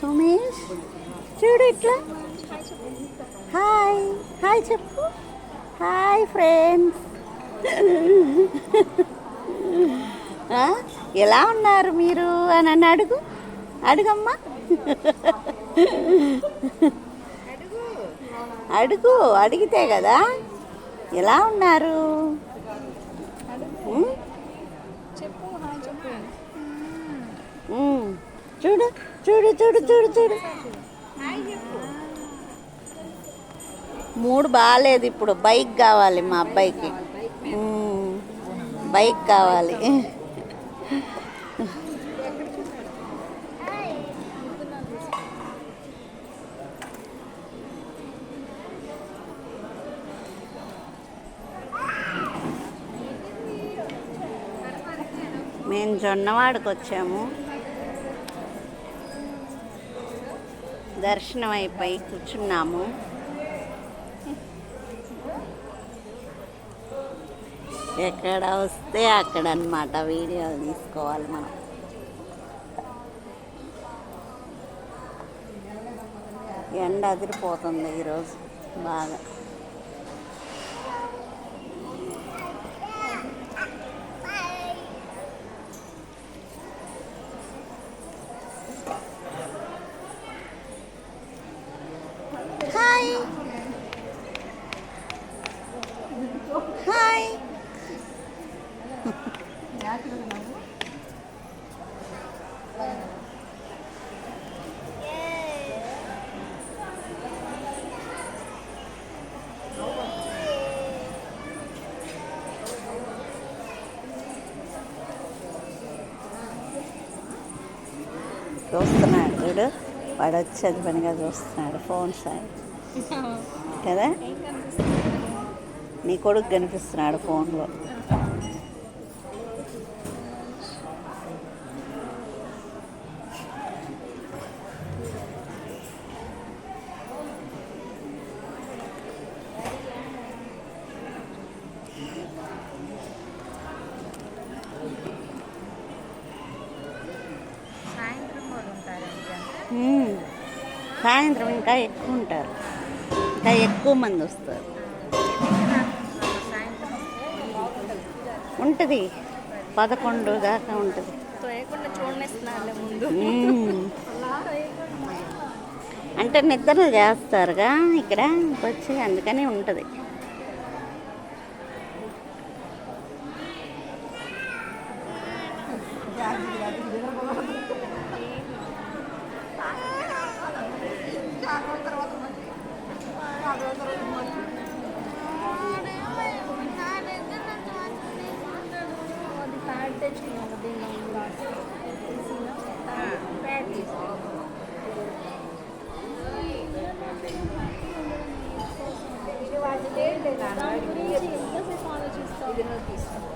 సుమేష్? చూడు ఇట్లా. Hi. Hi చెప్పు. Hi friends. ఎలా ఉన్నారు మీరు? అని అని అడుగు. అడుగమ్మా. అడుగు. అడిగితే కదా. ఎలా ఉన్నారు ఉమ్? చెప్పు హాయ్ చెప్పు ఉమ్. చూడు చూడు చూడు చూడు చూడు. మూడు బాగాలేదు ఇప్పుడు. బైక్ కావాలి మా అబ్బాయికి. బైక్ కావాలి. మేము జొన్నవాడకు వచ్చాము దర్శనం అయిపోయి కూర్చున్నాము. ఎక్కడ వస్తే అక్కడ అన్నమాట వీడియో తీసుకోవాలి మనం. ఎండ అదిరిపోతుంది ఈరోజు బాగా. హాయ్ హాయ్ చూస్తున్నాడు చూడు. వాడు వచ్చేది పనిగా చూస్తున్నాడు. ఫోన్ సాయి కదా? నీ కొడుకు కనిపిస్తున్నాడు ఫోన్లో. సాయంత్రం ఇంకా ఎక్కువ ఉంటారు. ఇంకా ఎక్కువ మంది వస్తారు. ఉంటుంది. పదకొండు దాకా ఉంటుంది. అంటే నిద్ర చేస్తారుగా ఇక్కడ వచ్చి అందుకని ఉంటుంది. ఇది వాటి లేదు ఇది నువ్వు తీసుకో